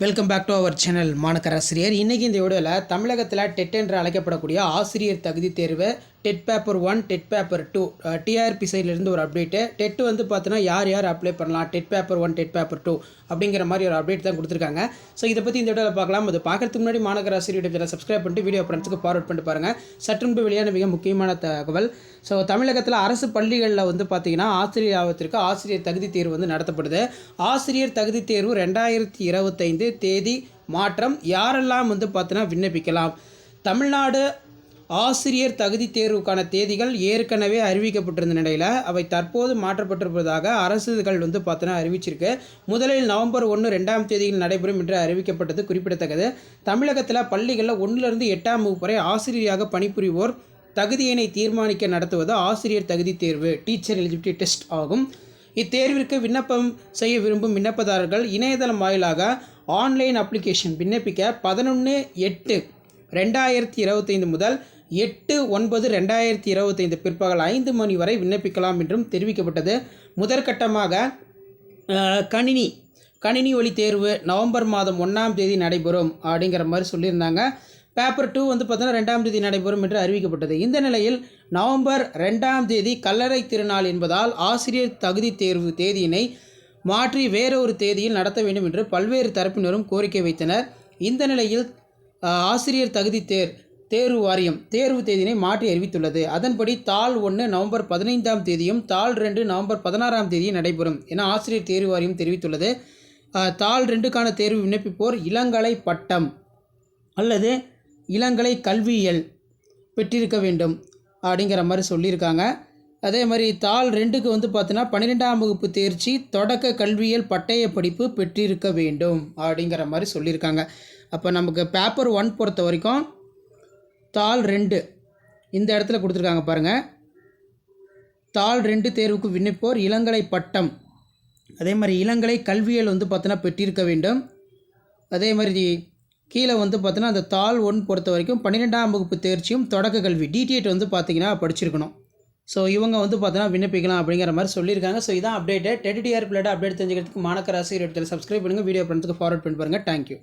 Welcome back to our channel மாணக்கராசிரியர் இன்றைக்கி இந்த வீடியோவில் தமிழகத்தில் டெட் என்று அழைக்கப்படக்கூடிய ஆசிரியர் தகுதி தேர்வு TET paper one TET paper two TRP சைட்லேருந்து ஒரு அப்டேட்டு. டெட் வந்து பார்த்தோன்னா யார் யார் அப்ளை பண்ணலாம்? TET paper one TET paper two அப்படிங்கிற மாதிரி ஒரு அப்டேட் தான் கொடுத்துருக்காங்க. ஸோ இதை பற்றி இந்த வீடியோவில் பார்க்கலாம் அது பார்க்குறதுக்கு முன்னாடி மாணக்கராசிரியர் யூடியூப் சேனல் சப்ஸ்கிரைப் பண்ணிட்டு வீடியோ ஃப்ரெண்ட்ஸுக்கு ஃபார்வர்ட் பண்ணிட்டு பாருங்கள் சற்றுமுன்பு வெளியான மிக முக்கியமான தகவல். ஸோ தமிழகத்தில் அரசு பள்ளிகளில் வந்து பார்த்தீங்கன்னா ஆசிரியர் ஆபத்திற்கு ஆசிரியர் தகுதி தேர்வு வந்து நடத்தப்படுது. ஆசிரியர் தகுதி தேர்வு ரெண்டாயிரத்தி இருபத்தைந்து தேதி மாற்றம் யாரெல்லாம் வந்து பார்த்தீங்கன்னா விண்ணப்பிக்கலாம்? தமிழ்நாடு ஆசிரியர் தகுதி தேர்வுக்கான தேதிகள் ஏற்கனவே அறிவிக்கப்பட்டிருந்த நிலையில் அவை தற்போது மாற்றப்பட்டிருப்பதாக அரசுகள் வந்து பார்த்தோன்னா அறிவிச்சிருக்கு. முதலில் நவம்பர் ஒன்று ரெண்டாம் தேதியில் நடைபெறும் என்று அறிவிக்கப்பட்டது குறிப்பிடத்தக்கது. தமிழகத்தில் பள்ளிகளில் ஒன்றிலிருந்து எட்டாம் வகுப்பு வரை ஆசிரியராக பணிபுரிவோர் தகுதியினை தீர்மானிக்க நடத்துவது ஆசிரியர் தகுதி தேர்வு டீச்சர் எலிஜிபிலிட்டி டெஸ்ட் ஆகும். இத்தேர்விற்கு விண்ணப்பம் செய்ய விரும்பும் விண்ணப்பதாரர்கள் இணையதளம் வாயிலாக ஆன்லைன் அப்ளிகேஷன் விண்ணப்பிக்க பதினொன்று எட்டு ரெண்டாயிரத்தி இருபத்தைந்து முதல் எட்டு ஒன்பது ரெண்டாயிரத்தி இருபத்தைந்து பிற்பகல் ஐந்து மணி வரை விண்ணப்பிக்கலாம் என்றும் தெரிவிக்கப்பட்டது. முதற்கட்டமாக கணினி கணினி ஒளி தேர்வு நவம்பர் மாதம் ஒன்றாம் தேதி நடைபெறும் அப்படிங்கிற மாதிரி சொல்லியிருந்தாங்க. பேப்பர் டூ வந்து பார்த்தோன்னா ரெண்டாம் தேதி நடைபெறும் என்று அறிவிக்கப்பட்டது. இந்த நிலையில் நவம்பர் ரெண்டாம் தேதி கல்லறை திருநாள் என்பதால் ஆசிரியர் தகுதி தேர்வு தேதியினை மாற்றி வேறொரு தேதியில் நடத்த வேண்டும் என்று பல்வேறு தரப்பினரும் கோரிக்கை வைத்தனர். இந்த நிலையில் ஆசிரியர் தகுதி தேர் தேர்வு வாரியம் தேர்வு தேதியினை மாற்றி அறிவித்துள்ளது. அதன்படி தாள் ஒன்று நவம்பர் பதினைந்தாம் தேதியும் தாள் ரெண்டு நவம்பர் பதினாறாம் தேதியும் நடைபெறும் என ஆசிரியர் தேர்வு வாரியம் தெரிவித்துள்ளது. தாள் ரெண்டுக்கான தேர்வு விண்ணப்பிப்போர் இளங்கலை பட்டம் அல்லது இளங்கலை கல்வியியல் பெற்றிருக்க வேண்டும் அப்படிங்கிற மாதிரி சொல்லியிருக்காங்க. அதே மாதிரி தாள் ரெண்டுக்கு வந்து பார்த்தீங்கன்னா பன்னிரெண்டாம் வகுப்பு தேர்ச்சி தொடக்க கல்வியியல் பட்டய படிப்பு பெற்றிருக்க வேண்டும் அப்படிங்கிற மாதிரி சொல்லியிருக்காங்க. அப்போ நமக்கு பேப்பர் ஒன் பொறுத்த வரைக்கும் தாள் ரெண்டு இந்த இடத்துல கொடுத்துருக்காங்க பாருங்கள் தாள் ரெண்டு தேர்வுக்கு விண்ணப்போர் இளங்கலை பட்டம். அதே மாதிரி இளங்கலை கல்வியல் வந்து பார்த்தோன்னா பெற்றிருக்க வேண்டும். அதே மாதிரி கீழே வந்து பார்த்தோன்னா அந்த தாள் ஒன் பொறுத்த வரைக்கும் பன்னிரெண்டாம் வகுப்பு தேர்ச்சியும் தொடக்க கல்வி டிடிஎட் வந்து பார்த்திங்கன்னா படிச்சிருக்கணும். ஸோ இவங்க வந்து பார்த்தோன்னா விண்ணப்பிக்கலாம் அப்படிங்கிற மாதிரி சொல்லியிருக்காங்க. ஸோ இதான் அப்டேட்டு டெடிடிஆர் பிளேட் அப்டேட் தெரிஞ்சுக்கிறதுக்கு மாணக்கராசி இடத்துல சப்ஸ்கிரைப் பண்ணுங்கள் வீடியோ பண்ணுறதுக்கு ஃபார்வர்ட் பண்ணி பாருங்கள் தேங்க்யூ